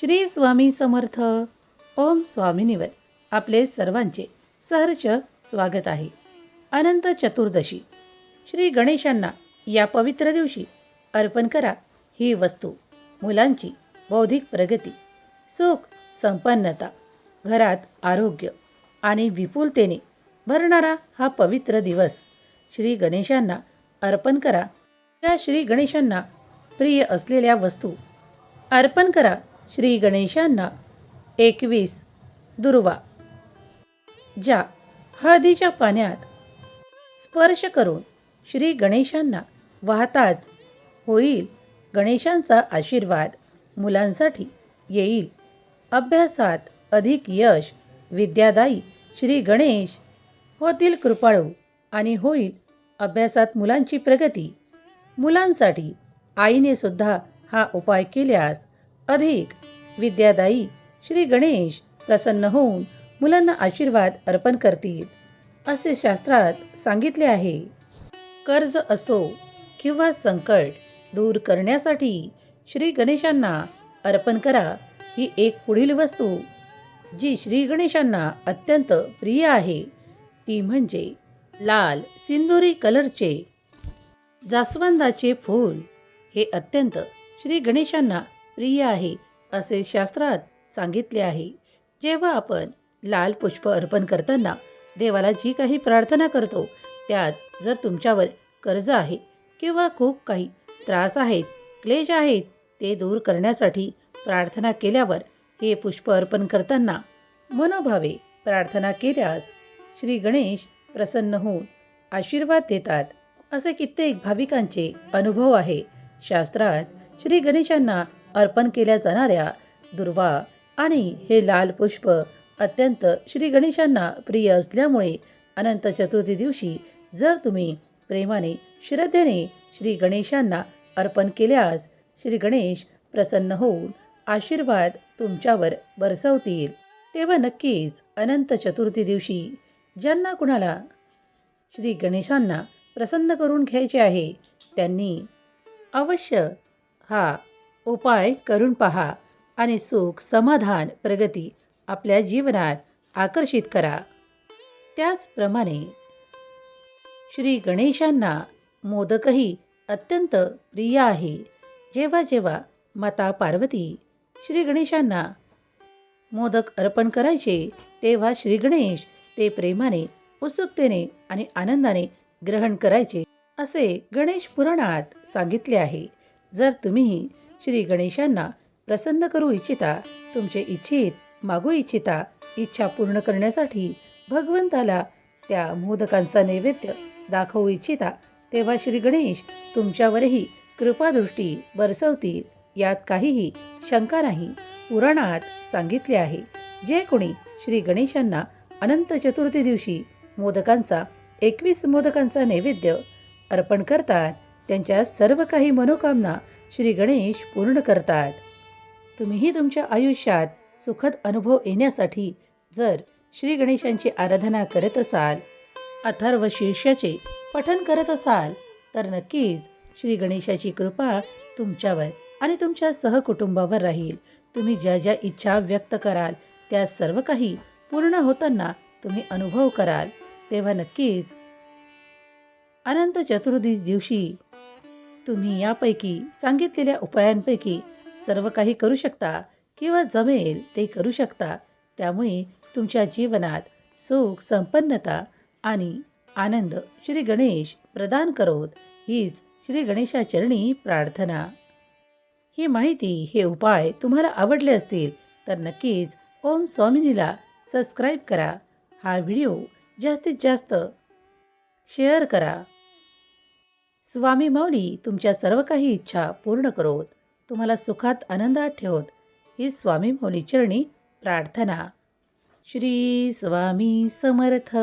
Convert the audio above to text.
श्री स्वामी समर्थ. ओम स्वामिनीवर आपले सर्वांचे सहर्ष स्वागत आहे. अनंत चतुर्दशी. श्री गणेशांना या पवित्र दिवशी अर्पण करा ही वस्तू. मुलांची बौद्धिक प्रगती सुख संपन्नता घरात आरोग्य आणि विपुलतेने भरणारा हा पवित्र दिवस श्री गणेशांना अर्पण करा. या श्री गणेशांना प्रिय असलेल्या वस्तू अर्पण करा. श्री गणेशांना. एकवीस. दुर्वा. ज्या हळदीच्या पाण्यात स्पर्श करून श्री गणेशांना वाहताच होईल गणेशांचा आशीर्वाद मुलांसाठी येईल. अभ्यासात अधिक यश विद्यादायी श्री गणेश होतील कृपाळू आणि होईल अभ्यासात मुलांची प्रगती. मुलांसाठी आईने सुद्धा हा उपाय केल्यास अधिक विद्यादायी श्री गणेश प्रसन्न होऊन मुलांना आशीर्वाद अर्पण करतील असे शास्त्रात सांगितले आहे. कर्ज असो किंवा संकट दूर करण्यासाठी श्री गणेशांना अर्पण करा ही एक पुढील वस्तू जी श्री गणेशांना अत्यंत प्रिय आहे. ती म्हणजे लाल सिंदुरी कलरचे जास्वंदाचे फूल. हे अत्यंत श्री गणेशांना प्रिय आहे. असे शास्त्रात सांगितले आहे. जेव्हा आपण लाल पुष्प अर्पण करताना देवाला जी काही प्रार्थना करतो त्यात जर तुमच्यावर कर्ज आहे किंवा खूप काही त्रास आहेत क्लेश आहेत ते दूर करण्यासाठी प्रार्थना केल्यावर हे पुष्प अर्पण करताना मनोभावे प्रार्थना केल्यास श्री गणेश प्रसन्न होऊन आशीर्वाद देतात. असे कित्येक भाविकांचे अनुभव आहे. शास्त्रात श्री गणेशांना अर्पण केल्या जाणाऱ्या दुर्वा आणि हे लाल पुष्प अत्यंत श्री गणेशांना प्रिय असल्यामुळे अनंत चतुर्थी दिवशी जर तुम्ही प्रेमाने श्रद्धेने श्री गणेशांना अर्पण केल्यास श्री गणेश प्रसन्न होऊन आशीर्वाद तुमच्यावर बरसवतील. तेव्हा नक्कीच अनंत चतुर्थी दिवशी ज्यांना कुणाला श्री गणेशांना प्रसन्न करून घ्यायचे आहे त्यांनी अवश्य हा उपाय करून पहा आणि सुख समाधान प्रगती आपल्या जीवनात आकर्षित करा. त्याचप्रमाणे श्री गणेशांना मोदकही अत्यंत प्रिय आहे. जेव्हा जेव्हा माता पार्वती श्री गणेशांना मोदक अर्पण करायचे तेव्हा श्री गणेश ते प्रेमाने उत्सुकतेने आणि आनंदाने ग्रहण करायचे असे गणेश पुराणात सांगितले आहे. जर तुम्ही श्री गणेशांना प्रसन्न करू इच्छिता तुमचे इच्छित मागू इच्छिता इच्छा पूर्ण करण्यासाठी भगवंताला त्या मोदकांचा नैवेद्य दाखवू इच्छिता तेव्हा श्री गणेश तुमच्यावरही कृपादृष्टी बरसवतील. यात काहीही शंका नाही. पुराणात सांगितले आहे जे कोणी श्री गणेशांना अनंत चतुर्थी दिवशी मोदकांचा एकवीस मोदकांचा नैवेद्य अर्पण करतात त्यांच्या सर्व काही मनोकामना श्री गणेश पूर्ण करतात. तुम्हीही तुमच्या आयुष्यात सुखद अनुभव येण्यासाठी जर श्री गणेशांची आराधना करत असाल अथर्व शीर्षाचे पठन करत असाल तर नक्कीच श्री गणेशाची कृपा तुमच्यावर आणि तुमच्या सहकुटुंबावर राहील. तुम्ही ज्या ज्या इच्छा व्यक्त कराल त्या सर्व काही पूर्ण होताना तुम्ही अनुभव कराल. तेव्हा नक्कीच अनंत चतुर्दशी दिवशी तुम्ही यापैकी सांगितलेल्या उपायांपैकी सर्व काही करू शकता किंवा जमेल ते करू शकता. त्यामुळे तुमच्या जीवनात सुख संपन्नता आणि आनंद श्री गणेश प्रदान करोत. हीच श्री गणेशाचरणी प्रार्थना. ही माहिती हे उपाय तुम्हाला आवडले असतील तर नक्कीच ओम स्वामिनीला सबस्क्राईब करा. हा व्हिडिओ जास्तीत जास्त शेअर करा. स्वामी माऊली तुमच्या सर्व काही इच्छा पूर्ण करोत. तुम्हाला सुखात आनंदात ठेवत. ही स्वामी माऊली चरणी प्रार्थना. श्री स्वामी समर्थ.